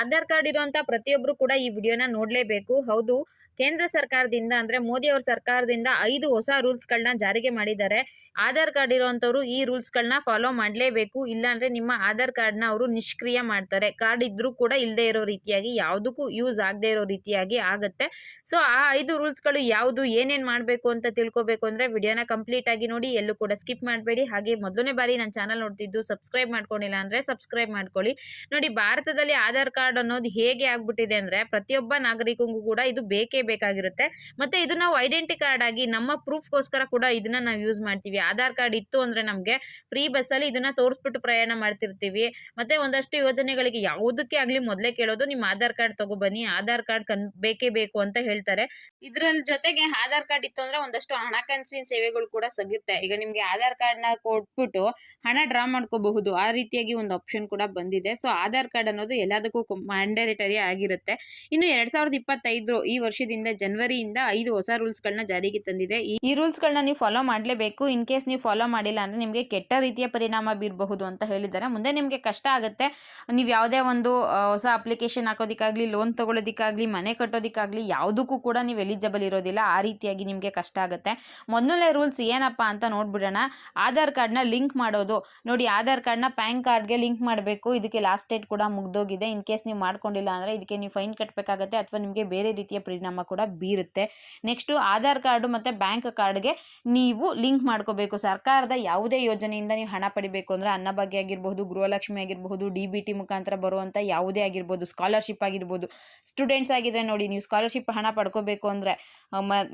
Aadhaar card ಇರುವಂತ ಪ್ರತಿಯೊಬ್ರು ಕೂಡ ಈ ವಿಡಿಯೋನ ನೋಡ್ಲೇಬೇಕು. ಹೌದು, ಕೇಂದ್ರ ಸರ್ಕಾರದಿಂದ ಅಂದ್ರೆ ಮೋದಿ ಅವ್ರ ಸರ್ಕಾರದಿಂದ ಐದು ಹೊಸ ರೂಲ್ಸ್ ಗಳನ್ನ ಜಾರಿಗೆ ಮಾಡಿದ್ದಾರೆ. ಆಧಾರ್ ಕಾರ್ಡ್ ಇರುವಂತವರು ಈ ರೂಲ್ಸ್ ಗಳನ್ನ ಫಾಲೋ ಮಾಡ್ಲೇಬೇಕು. ಇಲ್ಲಾಂದ್ರೆ ನಿಮ್ಮ ಆಧಾರ್ ಕಾರ್ಡ್ನ ಅವರು ನಿಷ್ಕ್ರಿಯ ಮಾಡ್ತಾರೆ. ಕಾರ್ಡ್ ಇದ್ರೂ ಕೂಡ ಇಲ್ಲದೆ ಇರೋ ರೀತಿಯಾಗಿ, ಯಾವುದಕ್ಕೂ ಯೂಸ್ ಆಗದೆ ಇರೋ ರೀತಿಯಾಗಿ ಆಗುತ್ತೆ. ಸೊ ಆ ಐದು ರೂಲ್ಸ್ಗಳು ಯಾವುದು, ಏನೇನ್ ಮಾಡ್ಬೇಕು ಅಂತ ತಿಳ್ಕೊಬೇಕು ಅಂದ್ರೆ ವಿಡಿಯೋನ ಕಂಪ್ಲೀಟ್ ಆಗಿ ನೋಡಿ, ಎಲ್ಲೂ ಕೂಡ ಸ್ಕಿಪ್ ಮಾಡಬೇಡಿ. ಹಾಗೆ ಮೊದಲನೇ ಬಾರಿ ನನ್ನ ಚಾನಲ್ ನೋಡ್ತಿದ್ದು ಸಬ್ಸ್ಕ್ರೈಬ್ ಮಾಡ್ಕೊಂಡಿಲ್ಲ ಅಂದ್ರೆ ಸಬ್ಸ್ಕ್ರೈಬ್ ಮಾಡ್ಕೊಳ್ಳಿ. ನೋಡಿ, ಭಾರತದಲ್ಲಿ ಆಧಾರ್ ಕಾರ್ಡ್ ಅನ್ನೋದು ಹೇಗೆ ಆಗ್ಬಿಟ್ಟಿದೆ ಅಂದ್ರೆ ಪ್ರತಿಯೊಬ್ಬ ನಾಗರಿಕನಿಗೂ ಕೂಡ ಇದು ಬೇಕೇ ಬೇಕಾಗಿರುತ್ತೆ. ಮತ್ತೆ ಇದು ನಾವು ಐಡೆಂಟಿ ಕಾರ್ಡ್ ಆಗಿ ನಮ್ಮ ಪ್ರೂಫ್ಗೋಸ್ಕರ ಕೂಡ ಇದನ್ನ ನಾವು ಯೂಸ್ ಮಾಡ್ತೀವಿ. ಆಧಾರ್ ಕಾರ್ಡ್ ಇತ್ತು ಅಂದ್ರೆ ನಮಗೆ ಫ್ರೀ ಬಸ್ಸಲ್ಲಿ ಇದನ್ನ ತೋರಿಸ್ಬಿಟ್ಟು ಪ್ರಯಾಣ ಮಾಡ್ತಿರ್ತೀವಿ. ಮತ್ತೆ ಒಂದಷ್ಟು ಯೋಜನೆಗಳಿಗೆ ಯಾವುದಕ್ಕೆ ಆಗ್ಲಿ ಮೊದಲೇ ಕೇಳೋದು, ನಿಮ್ಮ ಆಧಾರ್ ಕಾರ್ಡ್ ತಗೊಬನ್ನಿ ಆಧಾರ್ ಕಾರ್ಡ್ ಕನ್, ಬೇಕೇ ಬೇಕು ಅಂತ ಹೇಳ್ತಾರೆ. ಇದ್ರ ಜೊತೆಗೆ ಆಧಾರ್ ಕಾರ್ಡ್ ಇತ್ತು ಅಂದ್ರೆ ಒಂದಷ್ಟು ಹಣಕಾಸಿನ ಸೇವೆಗಳು ಕೂಡ ಸಿಗುತ್ತೆ. ಈಗ ನಿಮ್ಗೆ ಆಧಾರ್ ಕಾರ್ಡ್ನ ಕೊಟ್ಬಿಟ್ಟು ಹಣ ಡ್ರಾ ಮಾಡ್ಕೋಬಹುದು. ಆ ರೀತಿಯಾಗಿ ಒಂದು ಆಪ್ಷನ್ ಕೂಡ ಬಂದಿದೆ. ಸೊ ಆಧಾರ್ ಕಾರ್ಡ್ ಅನ್ನೋದು ಎಲ್ಲದಕ್ಕೂ ಮ್ಯಾಂಡೇಟರಿ ಆಗಿರುತ್ತೆ. ಇನ್ನು ಎರಡ್ ಸಾವಿರದ ಇಪ್ಪತ್ತೈದು ಈ ವರ್ಷದಿಂದ ಜನವರಿಯಿಂದ ಐದು ಹೊಸ ರೂಲ್ಸ್ ಗಳನ್ನ ಜಾರಿಗೆ ತಂದಿದೆ. ಈ- ರೂಲ್ಸ್ ಗಳನ್ನ ನೀವು ಫಾಲೋ ಮಾಡಲೇಬೇಕು. ಇನ್ ಕೇಸ್ ನೀವು ಫಾಲೋ ಮಾಡಿಲ್ಲ ಅಂದ್ರೆ ನಿಮಗೆ ಕೆಟ್ಟ ರೀತಿಯ ಪರಿಣಾಮ ಬೀರಬಹುದು ಅಂತ ಹೇಳಿದ್ದಾರೆ. ಮುಂದೆ ನಿಮಗೆ ಕಷ್ಟ ಆಗುತ್ತೆ. ನೀವು ಯಾವುದೇ ಒಂದು ಹೊಸ ಅಪ್ಲಿಕೇಶನ್ ಹಾಕೋದಿಕ್ಕಾಗ್ಲಿ ಲೋನ್ ತಗೊಳ್ಳೋದಕ್ಕಾಗ್ಲಿ, ಮನೆ ಕಟ್ಟೋದಿಕ್ಕಾಗ್ಲಿ ಯಾವುದಕ್ಕೂ ಕೂಡ ನೀವು ಎಲಿಜಿಬಲ್ ಇರೋದಿಲ್ಲ. ಆ ರೀತಿಯಾಗಿ ನಿಮಗೆ ಕಷ್ಟ ಆಗುತ್ತೆ. ಮೊದಲನೇ ರೂಲ್ಸ್ ಏನಪ್ಪಾ ಅಂತ ನೋಡ್ಬಿಡೋಣ. ಆಧಾರ್ ಕಾರ್ಡ್ನ ಲಿಂಕ್ ಮಾಡೋದು. ನೋಡಿ, ಆಧಾರ್ ಕಾರ್ಡ್ನ ಪ್ಯಾನ್ ಕಾರ್ಡ್ಗೆ ಲಿಂಕ್ ಮಾಡಬೇಕು. ಇದಕ್ಕೆ ಲಾಸ್ಟ್ ಡೇಟ್ ಕೂಡ ಮುಗ್ದೋಗಿದೆ. ಇನ್ ಕೇಸ್ ನೀವು ಮಾಡ್ಕೊಂಡಿಲ್ಲ ಅಂದರೆ ಇದಕ್ಕೆ ನೀವು ಫೈನ್ ಕಟ್ಟಬೇಕಾಗತ್ತೆ ಅಥವಾ ನಿಮಗೆ ಬೇರೆ ರೀತಿಯ ಪರಿಣಾಮ ಕೂಡ ಬೀರುತ್ತೆ. ನೆಕ್ಸ್ಟು ಆಧಾರ್ ಕಾರ್ಡು ಮತ್ತು ಬ್ಯಾಂಕ್ ಕಾರ್ಡ್ಗೆ ನೀವು ಲಿಂಕ್ ಮಾಡ್ಕೋಬೇಕು. ಸರ್ಕಾರದ ಯಾವುದೇ ಯೋಜನೆಯಿಂದ ನೀವು ಹಣ ಪಡಿಬೇಕು ಅಂದರೆ ಅನ್ನಭಾಗ್ಯ ಆಗಿರಬಹುದು ಗೃಹಲಕ್ಷ್ಮಿ ಆಗಿರಬಹುದು ಡಿ ಬಿ ಟಿ ಮುಖಾಂತರ ಬರುವಂಥ ಯಾವುದೇ ಆಗಿರ್ಬೋದು ಸ್ಕಾಲರ್ಶಿಪ್ ಆಗಿರ್ಬೋದು. ಸ್ಟೂಡೆಂಟ್ಸ್ ಆಗಿದ್ರೆ ನೋಡಿ, ನೀವು ಸ್ಕಾಲರ್ಶಿಪ್ ಹಣ ಪಡ್ಕೋಬೇಕು ಅಂದರೆ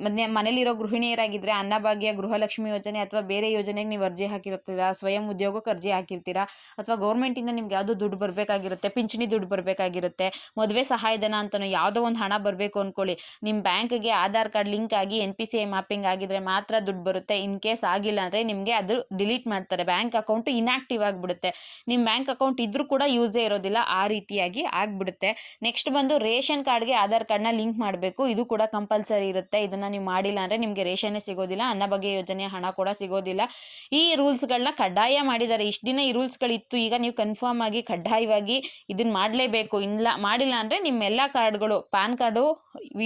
ಮನೆ, ಮನೇಲಿರೋ ಗೃಹಿಣಿಯರಾಗಿದ್ದರೆ ಅನ್ನಭಾಗ್ಯ ಗೃಹಲಕ್ಷ್ಮಿ ಯೋಜನೆ ಅಥವಾ ಬೇರೆ ಯೋಜನೆಗೆ ನೀವು ಅರ್ಜಿ ಹಾಕಿರ್ತೀರಾ, ಸ್ವಯಂ ಉದ್ಯೋಗಕ್ಕೆ ಅರ್ಜಿ ಹಾಕಿರ್ತೀರಾ, ಅಥವಾ ಗೌರ್ಮೆಂಟಿಂದ ನಿಮ್ಗೆ ಯಾವುದೋ ದುಡ್ಡು ಬರಬೇಕಾಗಿರುತ್ತೆ, ಪಿಂಚಣಿ ದುಡ್ಡು ಬರಬೇಕಾಗಿರುತ್ತೆ ಮದುವೆ ಸಹಾಯಧನ ಅಂತಲೂ ಯಾವುದೋ ಒಂದು ಹಣ ಬರಬೇಕು ಅಂದ್ಕೊಳ್ಳಿ ನಿಮ್ಮ ಬ್ಯಾಂಕ್ಗೆ ಆಧಾರ್ ಕಾರ್ಡ್ ಲಿಂಕ್ ಆಗಿ N P C I mapping ಆಗಿದ್ರೆ ಮಾತ್ರ ದುಡ್ಡು ಬರುತ್ತೆ. ಇನ್ ಕೇಸ್ ಆಗಿಲ್ಲ ಅಂದರೆ ನಿಮಗೆ ಅದು ಡಿಲೀಟ್ ಮಾಡ್ತಾರೆ. ಬ್ಯಾಂಕ್ ಅಕೌಂಟು ಇನ್ಆಕ್ಟಿವ್ ಆಗಿಬಿಡುತ್ತೆ. ನಿಮ್ಮ ಬ್ಯಾಂಕ್ ಅಕೌಂಟ್ ಇದ್ರೂ ಕೂಡ ಯೂಸೇ ಇರೋದಿಲ್ಲ. ಆ ರೀತಿಯಾಗಿ ಆಗಿಬಿಡುತ್ತೆ. ನೆಕ್ಸ್ಟ್ ಬಂದು ರೇಷನ್ ಕಾರ್ಡ್ಗೆ ಆಧಾರ್ ಕಾರ್ಡ್ನ ಲಿಂಕ್ ಮಾಡಬೇಕು. ಇದು ಕೂಡ ಕಂಪಲ್ಸರಿ ಇರುತ್ತೆ. ಇದನ್ನು ನೀವು ಮಾಡಿಲ್ಲ ಅಂದರೆ ನಿಮಗೆ ರೇಷನ್ನೇ ಸಿಗೋದಿಲ್ಲ. ಅನ್ನಭಾಗ್ಯ ಯೋಜನೆ ಹಣ ಕೂಡ ಸಿಗೋದಿಲ್ಲ. ಈ ರೂಲ್ಸ್ಗಳನ್ನ ಕಡ್ಡಾಯ ಮಾಡಿದ್ದಾರೆ. ಇಷ್ಟು ದಿನ ಈ ರೂಲ್ಸ್ಗಳಿತ್ತು. ಈಗ ನೀವು ಕನ್ಫರ್ಮ್ ಆಗಿ ಕಡ್ಡಾಯವಾಗಿ ಇದನ್ನ ಮಾಡಲೇಬೇಕು. ಇಲ್ಲ, ಮಾಡಿಲ್ಲ ಅಂದರೆ ನಿಮ್ಮೆಲ್ಲ ಕಾರ್ಡ್ಗಳು, ಪ್ಯಾನ್ ಕಾರ್ಡು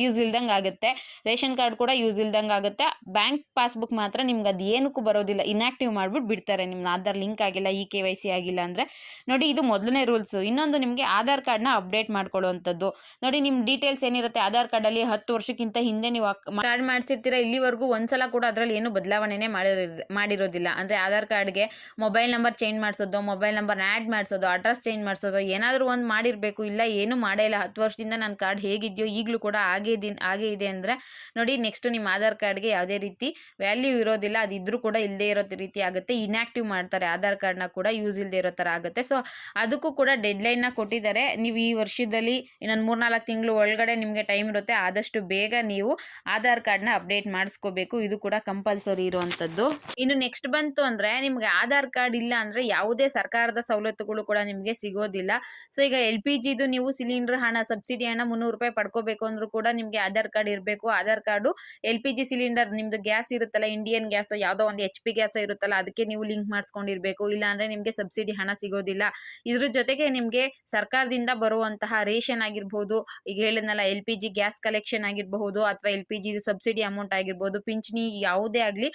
ಯೂಸ್ ಇಲ್ದಂಗೆ ಆಗುತ್ತೆ. ರೇಷನ್ ಕಾರ್ಡ್ ಕೂಡ ಯೂಸ್ ಇಲ್ದಂಗೆ ಆಗುತ್ತೆ. ಬ್ಯಾಂಕ್ ಪಾಸ್ಬುಕ್ ಮಾತ್ರ ನಿಮ್ಗೆ ಅದು ಏನಕ್ಕೂ ಬರೋದಿಲ್ಲ. ಇನ್ಆಕ್ಟಿವ್ ಮಾಡಿಬಿಟ್ಟು ಬಿಡ್ತಾರೆ. ನಿಮ್ಮ ಆಧಾರ್ ಲಿಂಕ್ ಆಗಿಲ್ಲ ಇ ಕೆ ವೈ ಸಿ ಆಗಿಲ್ಲ ಅಂದರೆ. ನೋಡಿ, ಇದು ಮೊದಲನೇ ರೂಲ್ಸು. ಇನ್ನೊಂದು ನಿಮಗೆ ಆಧಾರ್ ಕಾರ್ಡ್ನ ಅಪ್ಡೇಟ್ ಮಾಡ್ಕೊಳ್ಳುವಂಥದ್ದು. ನೋಡಿ, ನಿಮ್ಮ ಡೀಟೇಲ್ಸ್ ಏನಿರುತ್ತೆ? ಆಧಾರ್ ಕಾರ್ಡಲ್ಲಿ ಹತ್ತು ವರ್ಷಕ್ಕಿಂತ ಹಿಂದೆ ನೀವು ಕಾರ್ಡ್ ಮಾಡಿಸಿರ್ತೀರ? ಇಲ್ಲಿವರೆಗೂ ಒಂದ್ಸಲ ಕೂಡ ಅದರಲ್ಲಿ ಏನು ಬದಲಾವಣೆನೇ ಮಾಡಿರೋ ಮಾಡಿರೋದಿಲ್ಲ. ಅಂದರೆ ಆಧಾರ್ ಕಾರ್ಡ್ಗೆ ಮೊಬೈಲ್ ನಂಬರ್ ಚೇಂಜ್ ಮಾಡಿಸೋದು, ಮೊಬೈಲ್ ನಂಬರ್ನ ಆ್ಯಡ್ ಮಾಡಿಸೋದು, ಅಡ್ರೆಸ್ ಚೇಂಜ್ ಮಾಡಿಸೋದು, ಏನಾದರೂ ಒಂದು ಮಾಡಿರಬೇಕು. ಇಲ್ಲ ಏನು ಮಾಡೇ ಇಲ್ಲ, ಹತ್ತು ವರ್ಷದಿಂದ ನನ್ನ ಕಾರ್ಡ್ ಹೇಗಿದೆಯೋ ಈಗಲೂ ಕೂಡ ಹಾಗೇ ದಿನ ಇದೆ ಅಂದರೆ ನೋಡಿ ನೆಕ್ಸ್ಟ್ ನಿಮ್ಮ ಆಧಾರ್ ಕಾರ್ಡ್ಗೆ ಯಾವುದೇ ರೀತಿ ವ್ಯಾಲ್ಯೂ ಇರೋದಿಲ್ಲ ಅದಿದ್ರೂ ಕೂಡ ಇಲ್ಲದೇ ಇರೋ ರೀತಿ ಆಗುತ್ತೆ ಇನ್ಯಾಕ್ಟಿವ್ ಮಾಡ್ತಾರೆ, ಆಧಾರ್ ಕಾರ್ಡ್ನ ಕೂಡ ಯೂಸ್ ಇಲ್ಲದೆ ಇರೋ ಥರ ಆಗುತ್ತೆ. ಸೊ ಅದಕ್ಕೂ ಕೂಡ ಡೆಡ್ಲೈನ್ನ ಕೊಟ್ಟಿದ್ದಾರೆ. ನೀವು ಈ ವರ್ಷದಲ್ಲಿ ಇನ್ನೊಂದು ಮೂರ್ನಾಲ್ಕು ತಿಂಗಳು ಒಳಗಡೆ ನಿಮಗೆ ಟೈಮ್ ಇರುತ್ತೆ, ಆದಷ್ಟು ಬೇಗ ನೀವು ಆಧಾರ್ ಕಾರ್ಡ್ನ ಅಪ್ಡೇಟ್ ಮಾಡಿಸ್ಕೋಬೇಕು. ಇದು ಕೂಡ ಕಂಪಲ್ಸರಿ ಇರುವಂಥದ್ದು. ಇನ್ನು ನೆಕ್ಸ್ಟ್ ಬಂತು ಅಂದರೆ ನಿಮಗೆ ಆಧಾರ್ ಕಾರ್ಡ್ ಇಲ್ಲ ಅಂದರೆ ಯಾವುದೇ ಸರ್ಕಾರದ ಸವಲತ್ತುಗಳು ಕೂಡ ನಿಮಗೆ ಸಿಗೋದಿಲ್ಲ. ಸೊ ಈಗ ಎಲ್ ಪಿ ಜಿದು ನೀವು ಸಿಲಿಂಡರ್ ಹಣ, ಸಬ್ಸಿಡಿ ಹಣ ಮುನ್ನೂರು ರೂಪಾಯಿ ಪಡ್ಕೋಬೇಕು ಅಂದ್ರೂ ಕೂಡ ನಿಮಗೆ ಆಧಾರ್ ಕಾರ್ಡ್ ಇರಬೇಕು. Aadhaar card L P G cylinder, ನಿಮ್ದು ಗ್ಯಾಸ್ ಇರುತ್ತಲ್ಲ, ಇಂಡಿಯನ್ ಗ್ಯಾಸ್, ಯಾವುದೋ ಒಂದು ಎಚ್ ಪಿ ಗ್ಯಾಸ್ ಇರುತ್ತಲ್ಲ, ಅದಕ್ಕೆ ನೀವು ಲಿಂಕ್ ಮಾಡಿಸ್ಕೊಂಡಿರ್ಬೇಕು. ಇಲ್ಲ ನಿಮ್ಗೆ ನಿಮಗೆ ಸಬ್ಸಿಡಿ ಹಣ ಸಿಗೋದಿಲ್ಲ. ಇದ್ರ ಜೊತೆಗೆ ನಿಮಗೆ ಸರ್ಕಾರದಿಂದ ಬರುವಂತಹ ರೇಷನ್ ಆಗಿರ್ಬೋದು, ಈಗ ಹೇಳಿದ್ನಲ್ಲ, L P G gas collection ಆಗಿರಬಹುದು, ಅಥವಾ L P G subsidy amount ಆಗಿರ್ಬೋದು, ಪಿಂಚಣಿ ಯಾವುದೇ ಆಗಲಿ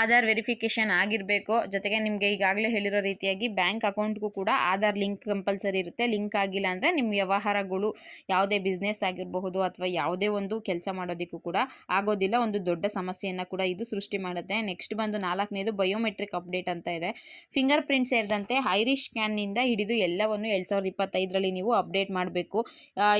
ಆಧಾರ್ ವೆರಿಫಿಕೇಷನ್ ಆಗಿರಬೇಕು, ಜೊತೆಗೆ ನಿಮಗೆ ಈಗಾಗಲೇ ಹೇಳಿರೋ ರೀತಿಯಾಗಿ ಬ್ಯಾಂಕ್ ಅಕೌಂಟ್ಗೂ ಕೂಡ ಆಧಾರ್ ಲಿಂಕ್ ಕಂಪಲ್ಸರಿ ಇರುತ್ತೆ. ಲಿಂಕ್ ಆಗಿಲ್ಲ ಅಂದರೆ ನಿಮ್ಮ ವ್ಯವಹಾರಗಳು ಯಾವುದೇ ಬಿಸ್ನೆಸ್ ಆಗಿರಬಹುದು ಅಥವಾ ಯಾವುದೇ ಒಂದು ಕೆಲಸ ಮಾಡೋದಕ್ಕೂ ಕೂಡ ಆಗೋದಿಲ್ಲ. ಒಂದು ದೊಡ್ಡ ಸಮಸ್ಯೆಯನ್ನು ಕೂಡ ಇದು ಸೃಷ್ಟಿ ಮಾಡುತ್ತೆ. ನೆಕ್ಸ್ಟ್ ಬಂದು ನಾಲ್ಕನೇದು ಬಯೋಮೆಟ್ರಿಕ್ ಅಪ್ಡೇಟ್ ಅಂತ ಇದೆ. ಫಿಂಗರ್ ಪ್ರಿಂಟ್ ಸೇರಿದಂತೆ ಐರಿಶ್ ಸ್ಕ್ಯಾನ್ನಿಂದ ಹಿಡಿದು ಎಲ್ಲವನ್ನು ಎರಡು ಸಾವಿರದ ಇಪ್ಪತ್ತೈದರಲ್ಲಿ ನೀವು ಅಪ್ಡೇಟ್ ಮಾಡಬೇಕು.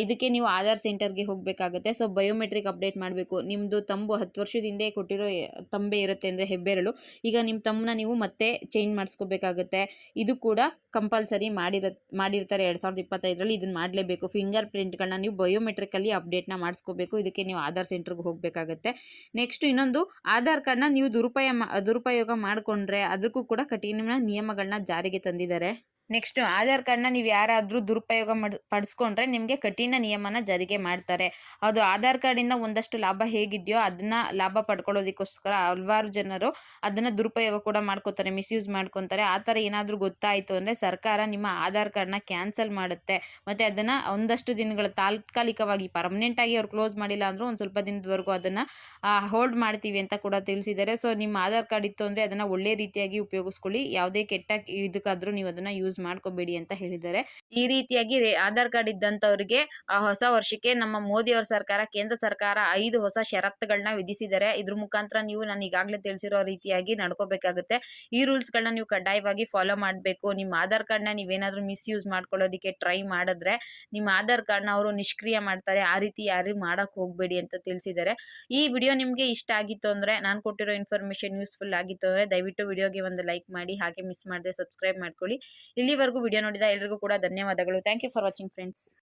ಇದಕ್ಕೆ ನೀವು ಆಧಾರ್ ಸೆಂಟರ್ಗೆ ಹೋಗಬೇಕಾಗುತ್ತೆ. ಸೊ ಬಯೋಮೆಟ್ರಿಕ್ ಅಪ್ಡೇಟ್ ಮಾಡಬೇಕು. ನಿಮ್ಮದು ತಂಬು ಹತ್ತು ವರ್ಷದ ಹಿಂದೆ ಕೊಟ್ಟಿರೋ, ತಂಬೆ ಇರುತ್ತೆ ಅಂದರೆ ಹೆಬ್ಬೆರಳು ಈಗ ನಿಮ್ಮ ತಮ್ಮನ ನೀವು ಮತ್ತೆ ಚೇಂಜ್ ಮಾಡಿಸ್ಕೋಬೇಕಾಗುತ್ತೆ. ಇದು ಕೂಡ ಕಂಪಲ್ಸರಿ ಮಾಡಿರ ಮಾಡಿರ್ತಾರೆ ಎರಡು ಸಾವಿರದ ಇಪ್ಪತ್ತೈದರಲ್ಲಿ. ಇದನ್ನು ಮಾಡಲೇಬೇಕು. ಫಿಂಗರ್ ಪ್ರಿಂಟ್ಗಳನ್ನ ನೀವು ಬಯೋಮೆಟ್ರಿಕಲ್ಲಿ ಅಪ್ಡೇಟ್ನ ಮಾಡಿಸ್ಕೋಬೇಕು. ಇದಕ್ಕೆ ನೀವು ಆಧಾರ್ ಸೆಂಟ್ರಿಗೆ ಹೋಗಬೇಕಾಗುತ್ತೆ. ನೆಕ್ಸ್ಟ್ ಇನ್ನೊಂದು, ಆಧಾರ್ ಕಾರ್ಡ್ನ ನೀವು ದುರುಪಯೋಗ ದುರುಪಯೋಗ ಮಾಡಿಕೊಂಡ್ರೆ ಅದಕ್ಕೂ ಕೂಡ ಕಠಿಣ ನಿಯಮಗಳನ್ನ ಜಾರಿಗೆ ತಂದಿದ್ದಾರೆ. ನೆಕ್ಸ್ಟ್ ಆಧಾರ್ ಕಾರ್ಡ್ನ ನೀವು ಯಾರಾದರೂ ದುರುಪಯೋಗ ಪಡಿಸ್ಕೊಂಡ್ರೆ ನಿಮಗೆ ಕಠಿಣ ನಿಯಮನ ಜಾರಿಗೆ ಮಾಡ್ತಾರೆ. ಅದು ಆಧಾರ್ ಕಾರ್ಡಿಂದ ಒಂದಷ್ಟು ಲಾಭ ಹೇಗಿದೆಯೋ ಅದನ್ನ ಲಾಭ ಪಡ್ಕೊಳ್ಳೋದಕ್ಕೋಸ್ಕರ ಹಲವಾರು ಜನರು ಅದನ್ನ ದುರುಪಯೋಗ ಕೂಡ ಮಾಡ್ಕೋತಾರೆ, ಮಿಸ್ಯೂಸ್ ಮಾಡ್ಕೊತಾರೆ. ಆ ಥರ ಏನಾದರೂ ಗೊತ್ತಾಯಿತು ಅಂದರೆ ಸರ್ಕಾರ ನಿಮ್ಮ ಆಧಾರ್ ಕಾರ್ಡ್ನ ಕ್ಯಾನ್ಸಲ್ ಮಾಡುತ್ತೆ. ಮತ್ತು ಅದನ್ನು ಒಂದಷ್ಟು ದಿನಗಳ ತಾತ್ಕಾಲಿಕವಾಗಿ ಪರ್ಮನೆಂಟಾಗಿ ಅವ್ರು ಕ್ಲೋಸ್ ಮಾಡಿಲ್ಲ ಅಂದರೂ ಒಂದು ಸ್ವಲ್ಪ ದಿನದವರೆಗೂ ಅದನ್ನು ಹೋಲ್ಡ್ ಮಾಡ್ತೀವಿ ಅಂತ ಕೂಡ ತಿಳಿಸಿದ್ದಾರೆ. ಸೊ ನಿಮ್ಮ ಆಧಾರ್ ಕಾರ್ಡ್ ಇತ್ತು ಅಂದರೆ ಅದನ್ನು ಒಳ್ಳೆ ರೀತಿಯಾಗಿ ಉಪಯೋಗಿಸ್ಕೊಳ್ಳಿ. ಯಾವುದೇ ಕೆಟ್ಟ ಇದಕ್ಕಾದರೂ ನೀವು ಅದನ್ನು ಯೂಸ್ ಮಾಡ್ಕೋಬೇಡಿ ಅಂತ ಹೇಳಿದ್ದಾರೆ. ಈ ರೀತಿಯಾಗಿ ಆಧಾರ್ ಕಾರ್ಡ್ ಇದ್ದಂತವರಿಗೆ ಆ ಹೊಸ ವರ್ಷಕ್ಕೆ ನಮ್ಮ ಮೋದಿ ಅವರ ಸರ್ಕಾರ, ಕೇಂದ್ರ ಸರ್ಕಾರ ಐದು ಹೊಸ ಷರತ್ತುಗಳನ್ನ ವಿಧಿಸಿದ್ದಾರೆ. ಇದ್ರ ಮುಖಾಂತರ ನೀವು ನಾನು ಈಗಾಗಲೇ ತಿಳಿಸಿರೋ ರೀತಿಯಾಗಿ ನಡ್ಕೋಬೇಕಾಗುತ್ತೆ. ಈ ರೂಲ್ಸ್ಗಳನ್ನ ನೀವು ಕಡ್ಡಾಯವಾಗಿ ಫಾಲೋ ಮಾಡಬೇಕು. ನಿಮ್ಮ ಆಧಾರ್ ಕಾರ್ಡ್ನ ಮಿಸ್ ಯೂಸ್ ಮಾಡ್ಕೊಳ್ಳೋದಕ್ಕೆ ಟ್ರೈ ಮಾಡಿದ್ರೆ ನಿಮ್ಮ ಆಧಾರ್ ಕಾರ್ಡ್ನ ಅವರು ನಿಷ್ಕ್ರಿಯ ಮಾಡ್ತಾರೆ. ಆ ರೀತಿ ಯಾರು ಮಾಡಕ್ ಹೋಗಬೇಡಿ ಅಂತ ತಿಳಿಸಿದ್ದಾರೆ. ಈ ವಿಡಿಯೋ ನಿಮಗೆ ಇಷ್ಟ ಆಗಿತ್ತು ಅಂದ್ರೆ, ನಾನು ಕೊಟ್ಟಿರೋ ಇನ್ಫಾರ್ಮೇಷನ್ ಯೂಸ್ಫುಲ್ ಆಗಿತ್ತು ಅಂದ್ರೆ ದಯವಿಟ್ಟು ವಿಡಿಯೋಗೆ ಒಂದು ಲೈಕ್ ಮಾಡಿ, ಹಾಗೆ ಮಿಸ್ ಮಾಡದೆ ಸಬ್ಸ್ಕ್ರೈಬ್ ಮಾಡ್ಕೊಳ್ಳಿ. ಇಲ್ಲಿವರೆಗೂ ವಿಡಿಯೋ ನೋಡಿದ ಎಲ್ರಿಗೂ ಕೂಡ ಧನ್ಯವಾದಗಳು. Thank you for watching friends